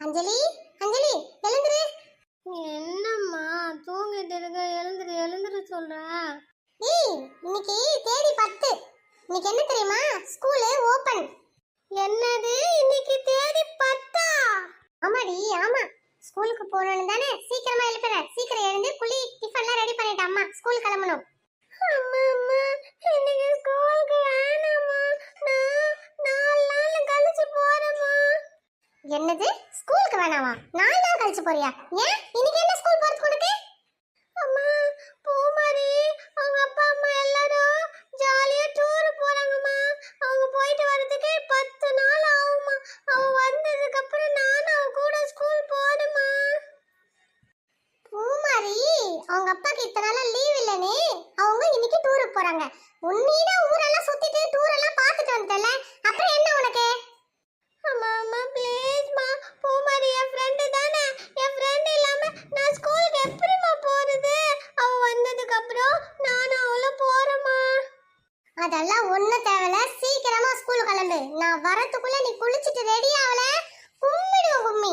அஞ்சலி அஞ்சலி எழுந்துரு. என்னம்மா தூங்கிட்டு இருக்க எழுந்துரு எழுந்துரு சொல்றேன் ஏய் இன்னைக்கு தேதி பத்து. இன்னைக்கு என்ன தெரியுமா? School open. என்னது? இன்னைக்கு தேதி பத்தா? ஆமாடி ஆமா. ஸ்கூலுக்கு போகணும்னு தானே. சீக்கிரமா எழுப்புற சீக்கிரம் எழுந்து குளி டிஃபன்லாம் ரெடி பண்ணிட்டு கழிச்சு போறியா? ஏன்? இன்னைக்கு என்ன ஸ்கூல் போறதுக்கு உனக்கு? அம்மா பூமாரி அவங்க அப்பா அம்மா எல்லாரும் ஜாலியா டூர் போறாங்கம்மா. அவங்க போயிட்டு வரதுக்கு பத்து நாள் ஆகுமா அவ வந்ததுக்கு அப்புறம் நானும் அவ கூட ஸ்கூல் போறேம்மா பூமாரி அவங்க அப்பாக்கு இத்தனை நாளா லீவ் இல்லனே அவங்க இன்னைக்கு டூருக்கு போறாங்க. உன்னினா ஊரெல்லாம் சுத்திட்டு டூர் எல்லாம் பார்த்துட்டு வந்துட்டல அப்புறம் என்ன உனக்கு அம்மா அம்மா ப்ளீஸ்மா பூமாரி என் ஃப்ரெண்டு தானே என் ஃப்ரெண்டு இல்லாம நான் ஸ்கூலுக்கு எப்படிம்மா போறது அவ வந்ததுக்கு அப்புறம் நானும் அவளும் போறேம்மா. அதெல்லாம் ஒண்ணும் தேவையில்ல. சீக்கிரமா ஸ்கூல் கிளம்பு. நான் வரதுக்குள்ள நீ குளிச்சிட்டு ரெடி ஆகல கும்மிடுவோம் கும்மி.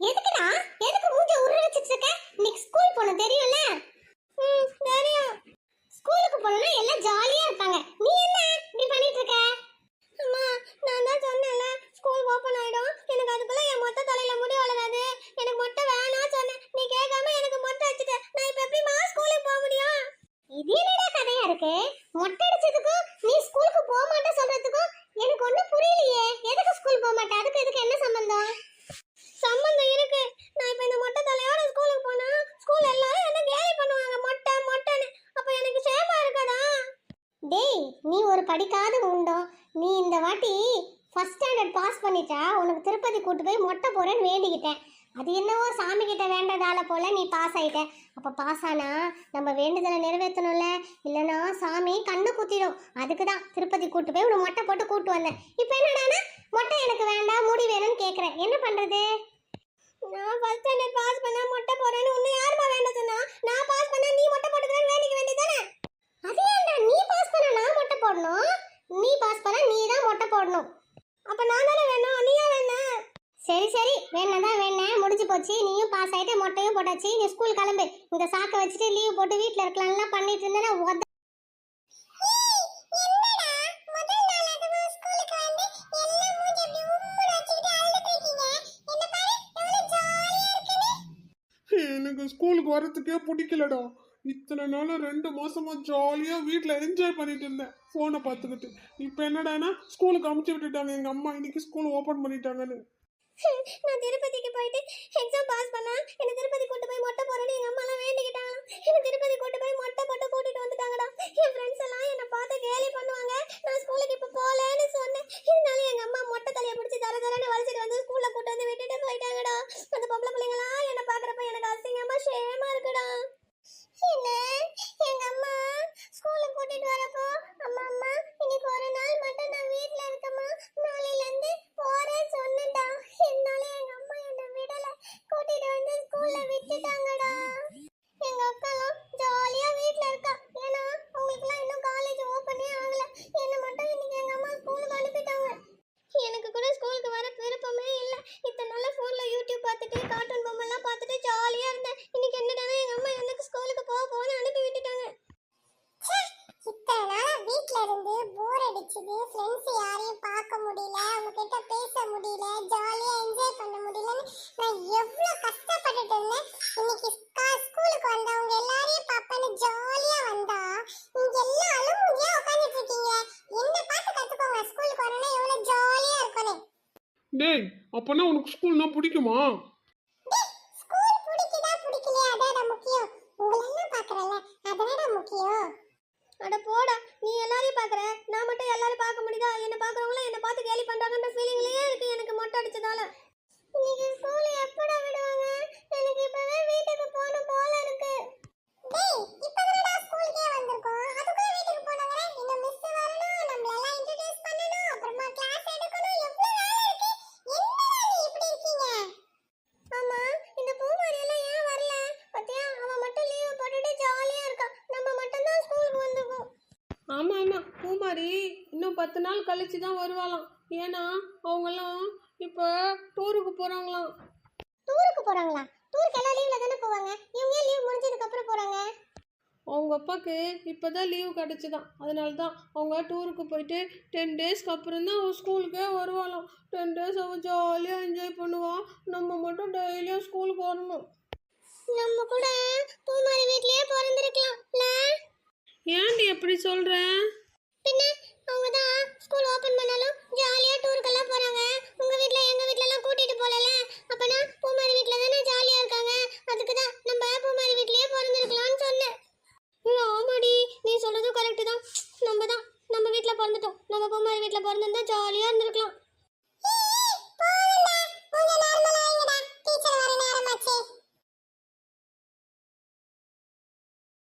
எதுக்கு மூஞ்ச உருளிச்சிட்டு இருக்க இன்னைக்கு ஸ்கூல் போகணும் தெரியும்ல ம் தெரியும் ஸ்கூலுக்கு போகணும்னா எல்லாம் ஜாலியா இருப்பாங்க நீ என்ன இப்படி பண்ணிட்டு இருக்க அம்மா நான் தான் சொன்னேன்ல ஸ்கூல் ஓபன் ஆயிடும் எனக்கு அதுக்குள்ள என் மொட்டை தலையில முடி வளராது எனக்கு மொட்டை வேணாம் சொன்னேன் நீ கேட்காம எனக்கு மொட்டை வச்சுட்ட நான் இப்ப எப்படிமா ஸ்கூலுக்கு போக முடியும் இது என்னடா கதையா இருக்கு மொட்டை அடிச்சதுக்கும் நீ ஸ்கூலுக்கு போக மாட்டே சொல்றதுக்கும் எனக்கு ஒண்ணும் புரியலையே எதுக்கு ஸ்கூல் போக மாட்டே அதுக்கு இதுக்கு என்ன சம்பந்தம் சம்பந்தம் இருக்கு நான் இப்ப இந்த மொட்டை தலையோட ஸ்கூலுக்கு போனா ஸ்கூல் எல்லாரும் என்ன கேலி பண்ணுவாங்க மொட்டை மொட்டைன்னு அப்ப எனக்கு சேமா இருக்காதா டேய் நீ ஒரு படிக்காத உண்டோ? நீ இந்த வாட்டி ஃபஸ்ட் ஸ்டாண்டர்ட் பாஸ் பண்ணிட்டா உனக்கு திருப்பதி கூட்டு போய் மொட்டை போறேன்னு வேண்டிக்கிட்டேன். அது என்னவோ சாமி கிட்ட வேண்டதால போல நீ பாஸ் ஆயிட்ட. அப்ப பாஸ் ஆனா நம்ம வேண்டுதலை நிறைவேற்றணும்ல இல்லைன்னா சாமி கண்ணு குத்திடும். அதுக்கு தான் திருப்பதி கூட்டு போய் உன்னை மொட்டை போட்டு கூட்டு வந்தேன். இப்போ என்னடானா? மொட்டை எனக்கு வேண்டாம் முடி வேணும்னு கேட்குறேன் என்ன பண்றது? நான் ஃபர்ஸ்ட் ஸ்டாண்டர்ட் பாஸ் பண்ணா மொட்டை போறேன்னு உன்னை யாருமா வேண்டாம் நான் பாஸ் பண்ணா நீ மொட்டை போட்டுக்கிறேன்னு வேண்டிக்க வேண்டியதானே அது ஏன்டா நீ பாஸ் பண்ண நான் மொட்டை போடணும் நீ பாஸ் பண்ண நீ தான் மொட்டை போடணும் அப்ப நான் தானே வேணும் நீயா வேணும் சரி சரி வேணதான் வேணேன் முடிஞ்சு போச்சு நீயும் பாஸ் ஆயிட்டு மொட்டையும் போட்டாச்சு நீ ஸ்கூல் கிளம்பு. இந்த சாக்கை வச்சுட்டு லீவ் போட்டு வீட்ல இருக்கலாம்லாம் பண்ணிட்டு இருந்தேன்னா உத எனக்கு ஸ்கூலுக்கு வரதுக்கே பிடிக்கலடா. இத்தனை நாளா ரெண்டு மாசமா ஜாலியா வீட்ல என்ஜாய் பண்ணிட்டு இருந்தேன். போனை பார்த்துக்கிட்டு. இப்போ என்னடானா ஸ்கூலுக்கு அமுச்சு விட்டுட்டாங்க. எங்க அம்மா இன்னைக்கு ஸ்கூல் ஓபன் பண்ணிட்டாங்கன்னு. நான் திருப்பதிக்கு போயிட்டு எக்ஸாம் பாஸ் பண்ணா என்ன திருப்பதி கூட்டு போய் மொட்டை போறேன்னு எங்க அம்மா எல்லாம் வேண்டிக்கிட்டாங்க. என்ன திருப்பதி கூட்டு போய் மொட்டை போட்டு கூட்டிட்டு வந்துட்டாங்கடா. என் ஃப்ரெண்ட்ஸ் எல்லாம் என்ன பார்த்து கேலி பண்ணுவாங்க. நான் ஸ்கூலுக்கு இப்ப போகலன்னு சொன்னேன். இருந்தாலும் எங்க அம்மா மொட்டை தலையை பிடிச்சி தர தரன்னு வலிச்சிட்டு வந்து ஸ்கூல்ல கூட்டு வந்து விட்டுட்டு போயிட்டாங்கடா. அந்த பொம்பளை பிள்ளைங்க என்ன பாக்குறப்ப எனக்கு அசிங்கமா ஷேமா இருக்குடா என்ன எங்க அம்மா ஸ்கூலுக்கு கூட்டிட்டு வரப்போ அம்மா அம்மா இன்னைக்கு ஒரு நாள் மட்டும் நான் வீட்ல இருக்கமா நாளையில இருந்து போறேன் சொன்னேன்டா இருந்தாலும் எங்க அம்மா என்ன விடல கூட்டிட்டு வந்து ஸ்கூல்ல விட்டுட்டாங்கடா எங்க அக்காலாம் ஜாலியா வீட்ல இருக்கா ஏன்னா அவங்களுக்குலாம் இன்னும் காலேஜ் ஓப்பனே ஆகல என்ன மட்டும் இன்னைக்கு எங்க அம்மா ஸ்கூலுக்கு அனுப்பிட்டாங்க எனக்கு கூட ஸ்கூலுக்கு வர விருப்பமே இல்லை இத்தனை நாள் ஃபோனில் யூடியூப் பார்த்துட்டு கார்ட்டூன் பொம்மைலாம் பார்த்துட்டு ஜாலியாக இருந்தேன் இன்னைக்கு என்னடா எங்கள் அம்மா எனக்கு ஸ்கூலுக்கு போக போன்னு அனுப்பி விட்டுட்டாங்க இத்தனை நாளா வீட்ல இருந்து போர் அடிச்சுது ஃப்ரெண்ட்ஸ் யாரையும் பார்க்க முடியல அவங்க கிட்ட பேச முடியல ஜாலியா என்ஜாய் பண்ண முடியலன்னு நான் எவ்வளவு கஷ்டப்பட்டுட்டு இருந்தேன் இன்னைக்கு ஸ்கா- ஸ்கூலுக்கு வந்தவங்க எல்லாரையும் பார்ப்பேன்னு ஜாலியா வந்தா நீங்க எல்லாம் அழுமுடியா உட்காந்துட்டு இருக்கீங்க என்ன பார்த்து வரணும்னா எவ்வளவு ஜாலியா இருக்கணும் டேய் அப்பனா உனக்கு ஸ்கூல்னா பிடிக்குமா? ஸ்கூல் பிடிக்குதா பிடிக்கலையா? அதாடா முக்கியம். உங்களெல்லாம் பார்க்கறல அதானடா முக்கியம். அட போடா நீ எல்லாரையும் பார்க்குற? நான் மட்டும் எல்லாரும் பார்க்க முடியுதா? என்னை பார்க்குறவங்களும் என்னை பார்த்து கேலி பண்ணுறாங்கன்ற ஃபீலிங்லேயே இருக்கு எனக்கு மொட்டை அடிச்சதால. இன்னைக்கு ஸ்கூல் எப்படா விடுவாங்க? எனக்கு இப்பவே வீட்டுக்கு போகணும் போல இருக்கு. டேய் பத்து நாள் கழிச்சு தான் வருவாளாம். ஏன்னா அவங்கெல்லாம் இப்போ டூருக்கு போகிறாங்களாம் டூருக்கு போறாங்களா? டூருக்கு எல்லாம் லீவ்ல தானே போவாங்க? இவங்க லீவ் முடிஞ்சதுக்கு அப்புறம் போறாங்க? அவங்க அப்பாவுக்கு இப்போ தான் லீவு கிடச்சிதான். அதனால தான் அவங்க டூருக்கு போயிட்டு டென் டேஸ்க்கு அப்புறம் தான் அவள் ஸ்கூலுக்கே வருவாளாம். டென் டேஸ் அவள் ஜாலியாக என்ஜாய் பண்ணுவாள் நம்ம மட்டும் டெய்லியும் ஸ்கூலுக்கு வரணும். நம்ம கூட பூமாரி வீட்லயே பிறந்திருக்கலாம்ல ஏன்டி எப்படி சொல்கிற பின்ன அவங்க தான் ஸ்கூல் ஓப்பன் பண்ணாலும் ஜாலியாக டூருக்கெல்லாம் போறாங்க. உங்க வீட்ல எங்க வீட்ல எல்லாம் கூட்டிட்டு போலல? அப்பனா பூமாரி வீட்டில் தானே ஜாலியாக இருக்காங்க. அதுக்கு தான் நம்ம பூமாரி வீட்லயே பிறந்திருக்கலாம்னு சொன்னேன். ஆமாடி. நீ சொல்கிறதும் கரெக்ட் தான். நம்ம தான் நம்ம வீட்டில் பிறந்துட்டோம். நம்ம பூமாரி வீட்டில் பிறந்திருந்தா ஜாலியா இருந்திருக்கலாம். போகல. உங்க